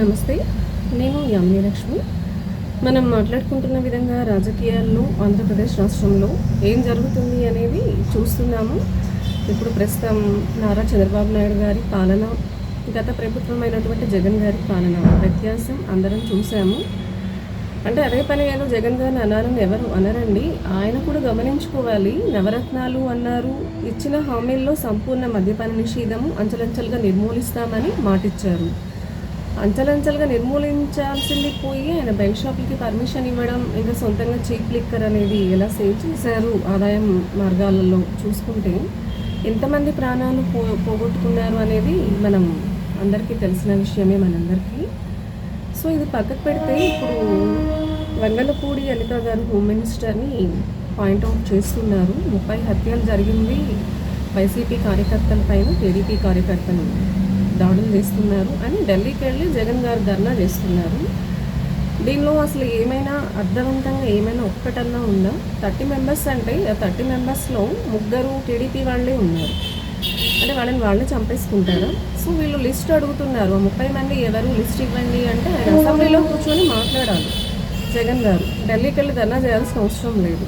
నమస్తే నేను యామిని లక్ష్మి. మనం మాట్లాడుకుంటున్న విధంగా రాజకీయాల్లో ఆంధ్రప్రదేశ్ రాష్ట్రంలో ఏం జరుగుతుంది అనేది చూస్తున్నాము. ఇప్పుడు ప్రస్తుతం నారా చంద్రబాబు నాయుడు గారి పాలన గత ప్రభుత్వమైనటువంటి జగన్ గారి పాలన వ్యత్యాసం అందరం చూసాము అంటే అదే పని ఏదో జగన్ గారిని అనాలని ఎవరు అనరండి. ఆయన కూడా గమనించుకోవాలి. నవరత్నాలు అన్నారు. ఇచ్చిన హామీల్లో సంపూర్ణ మద్యపాన నిషేధము అంచెలంచెలుగా నిర్మూలిస్తామని మాటిచ్చారు. అంచలంచలుగా నిర్మూలించాల్సింది పోయి ఆయన బెల్ట్ షాపులకి పర్మిషన్ ఇవ్వడం ఇంకా సొంతంగా చీప్ లిక్కర్ అనేది ఎలా సేవ్ చేశారు ఆదాయం మార్గాలలో చూసుకుంటే ఎంతమంది ప్రాణాలు పో పోగొట్టుకున్నారు అనేది మనం అందరికీ తెలిసిన విషయమే మనందరికీ. సో ఇది పక్కకు పెడితే ఇప్పుడు వంగలపూడి అనిత గారు హోమ్ మినిస్టర్ని పాయింట్అవుట్ చేస్తున్నారు. ముప్పై హత్యలు జరిగింది వైసీపీ కార్యకర్తల పైన టీడీపీ కార్యకర్తలు. దాడులు చేస్తున్నారు అని ఢిల్లీకి వెళ్ళి జగన్ గారు ధర్నా చేస్తున్నారు. దీనిలో అసలు ఏమైనా అర్థవంతంగా ఏమైనా ఒక్కటన్నా ఉందా? థర్టీ మెంబర్స్ అంటే ఆ థర్టీ మెంబర్స్లో ముగ్గురు టీడీపీ వాళ్ళే ఉన్నారు. అంటే వాళ్ళని వాళ్ళే చంపేసుకుంటారు. సో వీళ్ళు లిస్ట్ అడుగుతున్నారు. ముప్పై మంది ఎవరు లిస్ట్ ఇవ్వండి అంటే ఆయన అసెంబ్లీలో కూర్చొని మాట్లాడాలి జగన్ గారు. ఢిల్లీకి వెళ్ళి ధర్నా చేయాల్సిన అవసరం లేదు.